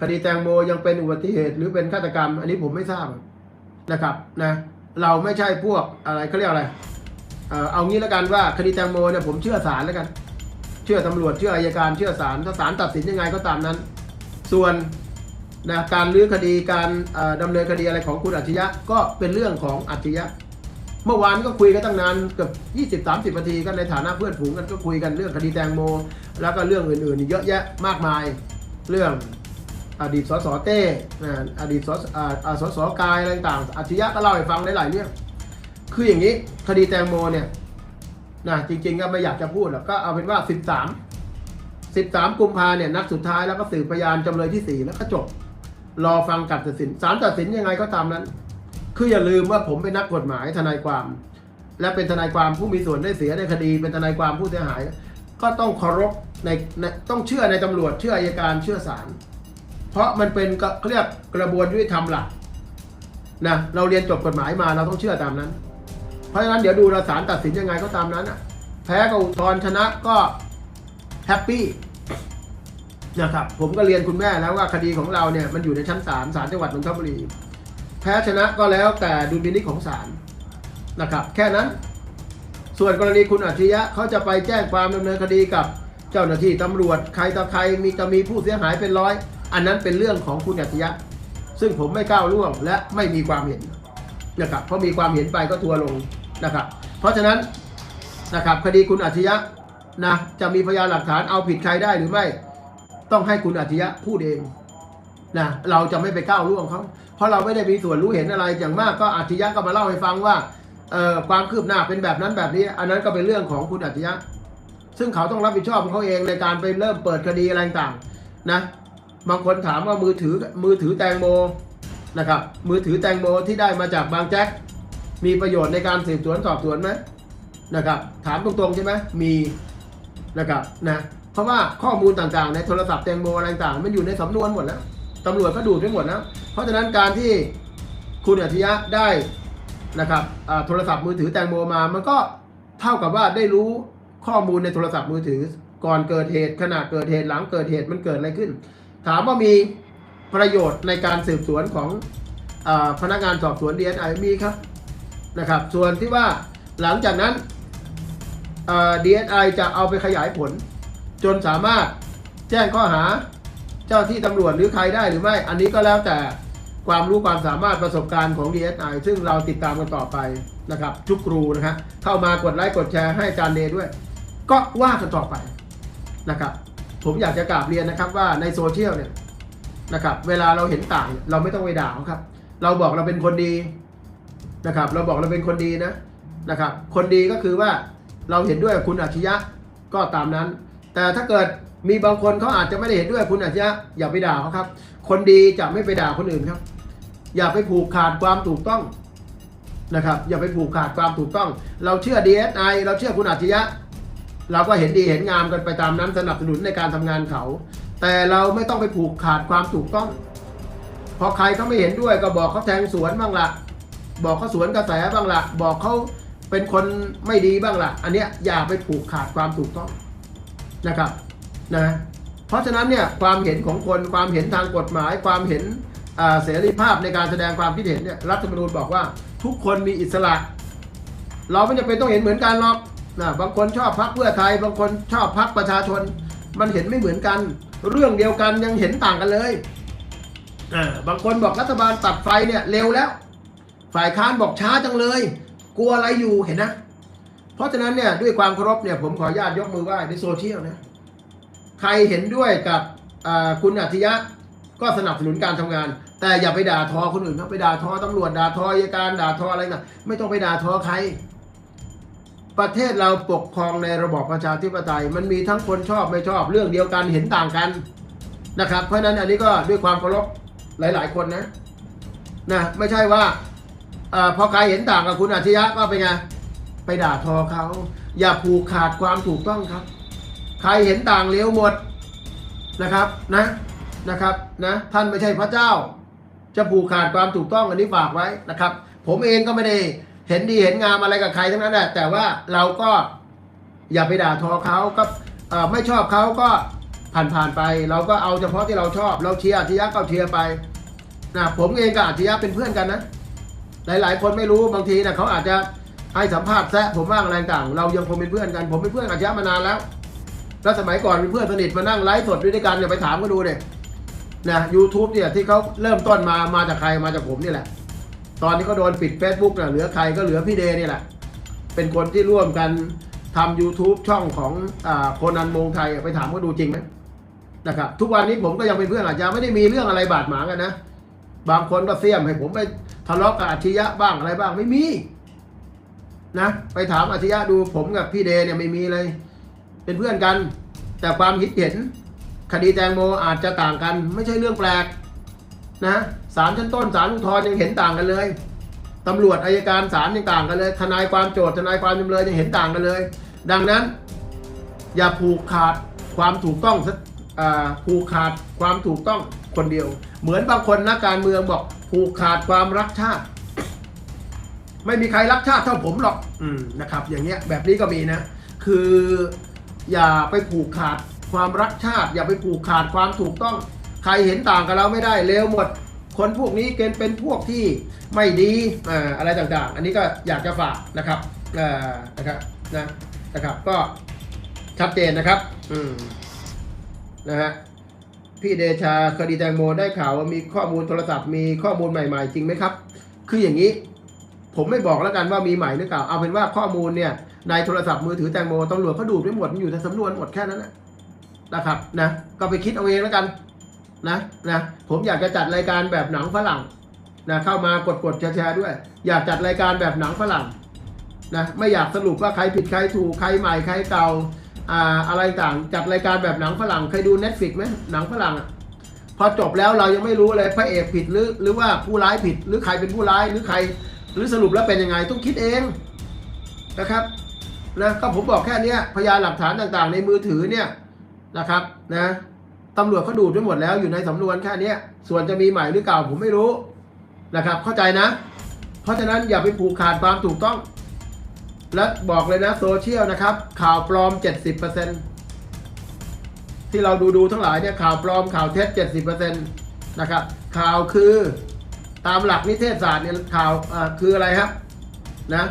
คดีแตงโมยังเป็นอุบัติเหตุ หรือเป็นฆาตกรรม อันนี้ผมไม่ทราบนะครับนะเราไม่ใช่พวกอะไรเขาเรียกอะไรเออเอางี้แล้วกันว่าคดีแตงโมเนี่ยผมเชื่อศาลแล้วกัน เชื่อตำรวจเชื่ออายการเชื่อศาลถ้าศาลตัดสินยังไงก็ตามนั้น ส่วนนะการลื้อคดีการเอ่อดำเนินคดีอะไรของคุณอัจฉริยะก็เป็นเรื่องของอัจฉริยะ เมื่อวานก็คุยกันตั้งนานเกือบ20 30นาทีก็ในฐานะเพื่อนฝูงกันก็คุยกันเรื่องคดีแตงโม แล้วก็เรื่องอื่นๆเยอะแยะมากมายเรื่อง อดีตสสเต้อดีตสสอ่าอ่าสกายอะไรต่างอัจฉริยะก็เล่าให้ฟังหลายๆเรื่อง คืออย่างนี้คดีแตงโมเนี่ยนะจริงๆก็ไม่อยากจะพูดหรอกก็เอาเป็นว่า 13 13 กุมภาเนี่ยนัดสุดท้ายแล้วก็สืบพยานจำเลยที่ 4 แล้วก็จบ รอฟังการตัดสินศาลตัดสินยังไงก็ตามนั้น คืออย่าลืมว่าผมเป็นนักกฎหมายทนายความ และเป็นทนายความผู้มีส่วนได้เสียในคดี เป็นทนายความผู้เสียหาย ก็ต้องเคารพในต้องเชื่อในตำรวจเชื่ออายการเชื่อศาล เพราะมันเป็นก็เขาเรียกกระบวนยุติธรรมหลักนะเราเรียนจบกฎหมายมาเราต้องเชื่อตามนั้น เพราะฉะนั้นเดี๋ยวดูเราศาลตัดสินยังไงก็ตามนั้นอะ แพ้ก็อุทธรชนะก็แฮปปี้นะครับผมก็เรียนคุณแม่แล้วว่าคดีของเราเนี่ยมันอยู่ในชั้นศาลศาลจังหวัดนนทบุรีแพ้ชนะก็แล้วแต่ดุลพินิจของศาลนะครับ แค่นั้น ส่วนกรณีคุณอัจฉริยะเขาจะไปแจ้งความดำเนินคดีกับ จ้าหน้าที่ตำรวจใครต่อใครมีจะมีผู้เสียหายเป็นร้อย อันนั้นเป็นเรื่องของคุณอัจฉริยะ ซึ่งผมไม่ก้าวล่วงและไม่มีความเห็นนะครับเพราะมีความเห็นไปก็ทัวลงนะครับ เพราะฉะนั้นนะครับคดีคุณอัจฉริยะนะจะมีพยานหลักฐานเอาผิดใครได้หรือไม่ ต้องให้คุณอัจฉริยะพูดเองนะเราจะไม่ไปก้าวล่วงเขาเพราะเราไม่ได้มีส่วนรู้เห็นอะไรอย่างมากก็อัจฉริยะก็มาเล่าให้ฟังว่าเอ่อความคืบหน้าเป็นแบบนั้นแบบนี้ อันนั้นก็เป็นเรื่องของคุณอัจฉริยะ ซึ่งเขาต้องรับผิดชอบของเขาเองในการไปเริ่มเปิดคดีอะไรต่างๆนะบางคนถามว่ามือถือมือถือแตงโมนะครับมือถือแตงโมที่ได้มาจากบางแจ็คมีประโยชน์ในการสืบสวนสอบสวนไหมนะครับถามตรงๆใช่ไหมมีนะครับนะเพราะว่าข้อมูลต่างๆ ในโทรศัพท์แตงโมอะไรต่างๆมันอยู่ในสำนวนหมดแล้วตำรวจก็ดูดไปหมดแล้วเพราะฉะนั้นการที่คุณอัจฉริยะได้นะครับอ่าโทรศัพท์มือถือแตงโมมามันก็เท่ากับว่าได้รู้ ข้อมูลในโทรศัพท์มือถือ ก่อนเกิดเหตุขณะเกิดเหตุหลังเกิดเหตุมันเกิดอะไรขึ้น ถามว่ามีประโยชน์ในการสืบสวนของอพนักงานสอบสวน DSI มีครับนะครับ ส่วนที่ว่าหลังจากนั้นอ่า DSI จะเอาไปขยายผล จนสามารถแจ้งข้อหาเจ้าที่ตำรวจหรือใครได้หรือไม่ อันนี้ก็แล้วแต่ความรู้ความสามารถประสบการณ์ของ DSI ซึ่งเราติดตามกันต่อไปนะครับ ทุกครูนะฮะเข้ามากดไลค์กดแชร์ให้อาจารย์เนด้วย ก็ว่ากันต่อไปนะครับ ผมอยากจะกราบเรียนนะครับว่าในโซเชียลเนี่ยนะครับเวลาเราเห็นต่างเราไม่ต้องไปด่าเขาครับ เราบอกเราเป็นคนดีนะครับ เราบอกเราเป็นคนดีนะนะครับ คนดีก็คือว่าเราเห็นด้วยคุณอัจฉริยะก็ตามนั้น แต่ถ้าเกิดมีบางคนเขาอาจจะไม่ได้เห็นด้วยคุณอัจฉริยะอย่าไปด่าเขาครับ คนดีจะไม่ไปด่าคนอื่นครับ อย่าไปผูกขาดความถูกต้องนะครับ อย่าไปผูกขาดความถูกต้อง เราเชื่อ DSI เราเชื่อคุณอัจฉริยะ เราก็เห็นดีเห็นงามกันไปตามนั้นสนับสนุนในการทำงานเขา แต่เราไม่ต้องไปผูกขาดความถูกต้อง พอใครเขาไม่เห็นด้วยก็บอกเขาแทงสวนบ้างละบอกเขาสวนกระแสบ้างละบอกเขาเป็นคนไม่ดีบ้างละอันเนี้ยอย่าไปผูกขาดความถูกต้องนะครับนะเพราะฉะนั้นเนี่ยความเห็นของคนความเห็นทางกฎหมาย ความเห็นอ่าเสรีภาพในการแสดงความคิดเห็นเนี่ยรัฐธรรมนูญบอกว่า ทุกคนมีอิสระ เราไม่จำเป็นต้องเห็นเหมือนกันหรอก นะบางคนชอบพักเพื่อไทย บางคนชอบพักประชาชน มันเห็นไม่เหมือนกัน เรื่องเดียวกันยังเห็นต่างกันเลยอ่าบางคนบอกรัฐบาลตัดไฟเนี่ยเร็วแล้ว ฝ่ายค้านบอกช้าจังเลย กลัวอะไรอยู่เห็นนะ เพราะฉะนั้นเนี่ยด้วยความเคารพเนี่ยผมขออนุญาตยกมือไหว้ในโซเชียลนะใครเห็นด้วยกับอ่าคุณอัจฉริยะก็สนับสนุนการทำงาน แต่อย่าไปด่าทอคนอื่นครับไปด่าทอตำรวจด่าทออัยการด่าทออะไรนะไม่ต้องไปด่าทอใคร ประเทศเราปกครองในระบอบประชาธิปไตย มันมีทั้งคนชอบไม่ชอบเรื่องเดียวกันเห็นต่างกันนะครับ เพราะฉะนั้นอันนี้ก็ด้วยความเคารพหลาย ๆ คนนะนะไม่ใช่ว่าอพอใครเห็นต่างกับคุณอาชญะก็เป็นไงไปด่าทอเขา อย่าผูกขาดความถูกต้องครับ ใครเห็นต่างเลี้ยวหมดนะครับนะนะครับนะท่านไม่ใช่พระเจ้า จะผูกขาดความถูกต้องอันนี้ฝากไว้นะครับ ผมเองก็ไม่ได้ เห็นดีเห็นงามอะไรกับใครทั้งนั้นแหละแต่ว่าเราก็อย่าไปด่าทอเขาก็ไม่ชอบเขาก็พผ่านๆไป เราก็เอาเฉพาะที่เราชอบ เราเชียร์อาชญะก็เชียร์ไปนะผมเองกับอาชญะเป็นเพื่อนกันนะหลาย ๆ คนไม่รู้บางทีนะเขาอาจจะให้สัมภาษณ์แซะผมบ้างอะไรต่าง เรายังคงเป็นเพื่อนกัน ผมเป็นเพื่อนอาชญะมานานแล้วแล้วสมัยก่อนเป็นเพื่อนสนิทมานั่งไลฟ์สดด้วยกันเนี่ยไปถามก็ดูเนี่ยนะยูทูบเนี่ยที่เขาเริ่มต้นมามาจากใครมาจากผมนี่แหละ ตอนที่เขาโดนปิด Facebook นะเหลือใครก็เหลือพี่เดนี่แหละ เป็นคนที่ร่วมกันทำ YouTube ช่องของอโคนันมงไทยไปถามก็ดูจริงไหมนะครับทุกวันนี้ผมก็ยังเป็นเพื่อนอาจจะไม่ได้มีเรื่องอะไรบาดหมางกันนะ บางคนก็เสียมให้ผมไปทะเลาะกับอาชญะบ้างอะไรบ้างไม่มีนะไปถามอาชญะดูผมกับพี่เดเนี่ยไม่มีเลย เป็นเพื่อนกัน แต่ความคิดเห็นคดีแตงโมอาจจะต่างกัน ไม่ใช่เรื่องแปลกนะ ศาลชั้นต้นศาลอุทธรณ์ยังเห็นต่างกันเลยตำรวจอายการศาลยังต่างกันเลย ทนายความโจทย์ทนายความจำเลยยังเห็นต่างกันเลย ดังนั้น อย่าผูกขาดความถูกต้องซะอ่าผูกขาดความถูกต้องคนเดียว เหมือนบางคนนักการเมืองบอกผูกขาดความรักชาติ ไม่มีใครรักชาติเท่าผมหรอกอืมนะครับ อย่างเงี้ยแบบนี้ก็มีนะ คืออย่าไปผูกขาดความรักชาติ อย่าไปผูกขาดความถูกต้อง ใครเห็นต่างกับเราไม่ได้เลวหมด คนพวกนี้เกณฑ์เป็นพวกที่ไม่ดีอะไรต่างๆ อันนี้ก็อยากจะฝากนะครับนะครับนะนะครับก็ชัดเจนนะครับอืมนะฮะพี่เดชาคดีแตงโมได้ข่าวว่ามีข้อมูลโทรศัพท์มีข้อมูลใหม่ๆ จริงไหมครับ คืออย่างนี้ ผมไม่บอกแล้วกันว่ามีใหม่หรือเปล่าเอาเป็นว่าข้อมูลเนี่ยในโทรศัพท์มือถือแตงโมตำรวจเขาดูดไปหมดมันอยู่ในสำนวนหมดแค่นั้นแหละนะครับนะก็ไปคิดเอาเองแล้วกัน นะนะผมอยากจะจัดรายการแบบหนังฝรั่งนะเข้ามากดกดๆแชร์ด้วย อยากจัดรายการแบบหนังฝรั่งนะไม่อยากสรุปว่าใครผิดใครถูกใครใหม่ใครเก่าอ่าอะไรต่างจัดรายการแบบหนังฝรั่งเคยดู Netflix ไหมหนังฝรั่งพอจบแล้วเรายังไม่รู้เลยพระเอกผิดหรือหรือว่าผู้ร้ายผิด หรือใครเป็นผู้ร้ายหรือใคร หรือสรุปแล้วเป็นยังไงต้องคิดเองนะครับนะก็ผมบอกแค่นี้พยานหลักฐานต่างๆ ในมือถือเนี่ยนะครับนะ ตำรวจเขาดูดไปหมดแล้วอยู่ในสำนวนแค่เนี้ยส่วนจะมีใหม่หรือเก่าผมไม่รู้นะครับ เข้าใจนะ เพราะฉะนั้นอย่าไปผูกขาดความถูกต้อง และบอกเลยนะโซเชียลนะครับ ข่าวปลอม 70%ที่เราดูดูทั้งหลายเนี่ยข่าวปลอมข่าวเท็จ70%นะครับ ข่าวคือตามหลักนิเทศศาสตร์เนี่ยข่าวอ่าคืออะไรครับนะ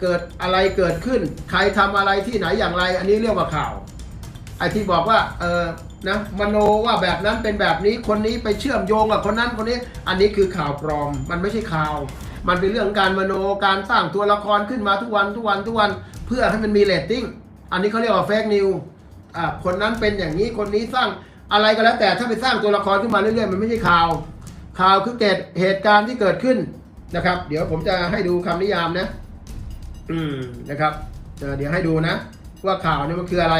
เกิดอะไรเกิดขึ้น ใครทำอะไรที่ไหนอย่างไร อันนี้เรียกว่าข่าวไอที่บอกว่าเออ นะมโนว่าแบบนั้นเป็นแบบนี้คนนี้ไปเชื่อมโยงกับคนนั้นคนนี้ อันนี้คือข่าวปลอม มันไม่ใช่ข่าว มันเป็นเรื่องการมโนการสร้างตัวละครขึ้นมาทุกวันทุกวันทุกวันเพื่อให้มันมีเรตติ้งอันนี้เขาเรียกว่าเฟกนิวอ่าคนนั้นเป็นอย่างนี้คนนี้สร้างอะไรก็แล้วแต่ถ้าไปสร้างตัวละครขึ้นมาเรื่อยๆมันไม่ใช่ข่าว ข่าวคือเกิดเหตุการณ์ที่เกิดขึ้นนะครับ เดี๋ยวผมจะให้ดูคำนิยามนะ อืมนะครับเอ่อเดี๋ยวให้ดูนะ ว่าข่าวนี่มันคืออะไร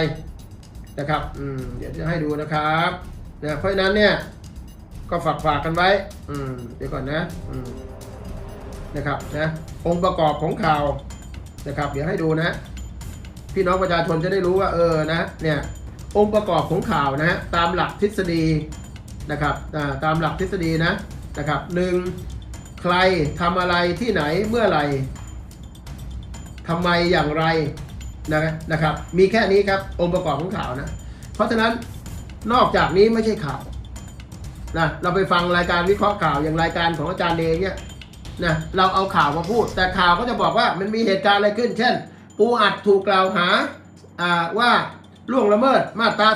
นะครับอืมเดี๋ยวจะให้ดูนะครับนะเพราะนั้นเนี่ยก็ฝากฝากกันไว้อืมเดี๋ยวก่อนนะอืมนะครับนะองค์ประกอบของข่าวนะครับ เดี๋ยวให้ดูนะ พี่น้องประชาชนจะได้รู้ว่าเออนะเนี่ยองค์ประกอบของข่าวนะฮะตามหลักทฤษฎีนะครับอ่าตามหลักทฤษฎีนะนะครับหนึ่งใครทำอะไรที่ไหนเมื่อไหร่ทำไมอย่างไร นะนะครับ มีแค่นี้ครับ องค์ประกอบของข่าวนะ เพราะฉะนั้นนอกจากนี้ไม่ใช่ข่าวนะเราไปฟังรายการวิเคราะห์ข่าวอย่างรายการของอาจารย์เองเนี่ยนะเราเอาข่าวมาพูด แต่ข่าวก็จะบอกว่ามันมีเหตุการณ์อะไรขึ้น เช่น ปูอัดถูกกล่าวหาว่าล่วงละเมิดมาตรา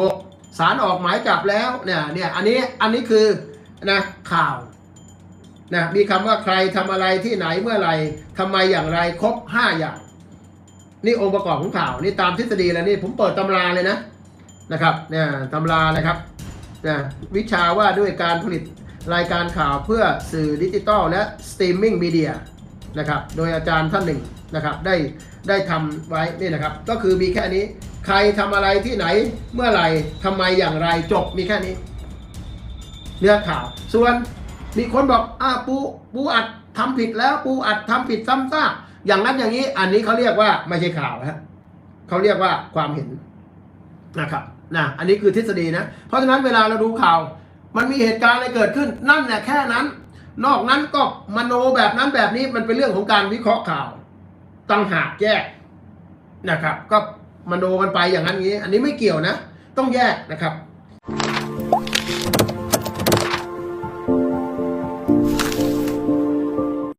276 สารออกหมายจับแล้วเนี่ยเนี่ยอันนี้อันนี้คือนะข่าวนะมีคำว่าใครทำอะไรที่ไหนเมื่อไหร่ทำไมอย่างไรครบ 5 อย่าง นี่องค์ประกอบของข่าวนี่ตามทฤษฎีแล้วนี่ผมเปิดตำราเลยนะนะครับเนี่ยตำรานะครับนะวิชาว่าด้วยการผลิตรายการข่าวเพื่อสื่อดิจิตอลและสตรีมมิ่งมีเดียนะครับโดยอาจารย์ท่านหนึ่งนะครับได้ได้ทำไว้นี่นะครับ ก็คือมีแค่นี้ ใครทำอะไรที่ไหนเมื่อไหร่ทำไมอย่างไรจบมีแค่นี้เนื้อข่าว ส่วนมีคนบอกอ้าปูปูอัดทำผิดแล้วปูอัดทำผิดซ้ำซาก อย่างนั้นอย่างนี้อันนี้เขาเรียกว่าไม่ใช่ข่าวฮะเขาเรียกว่าความเห็นนะครับนะอันนี้คือทฤษฎีนะ เพราะฉะนั้นเวลาเราดูข่าว มันมีเหตุการณ์อะไรเกิดขึ้น นั่นแหละแค่นั้น นอกนั้นก็มโนแบบนั้นแบบนี้มันเป็นเรื่องของการวิเคราะห์ข่าวตั้งหากแยกนะครับ ก็มโนกันไปอย่างนั้นอย่างนี้ อันนี้ไม่เกี่ยวนะ ต้องแยกนะครับ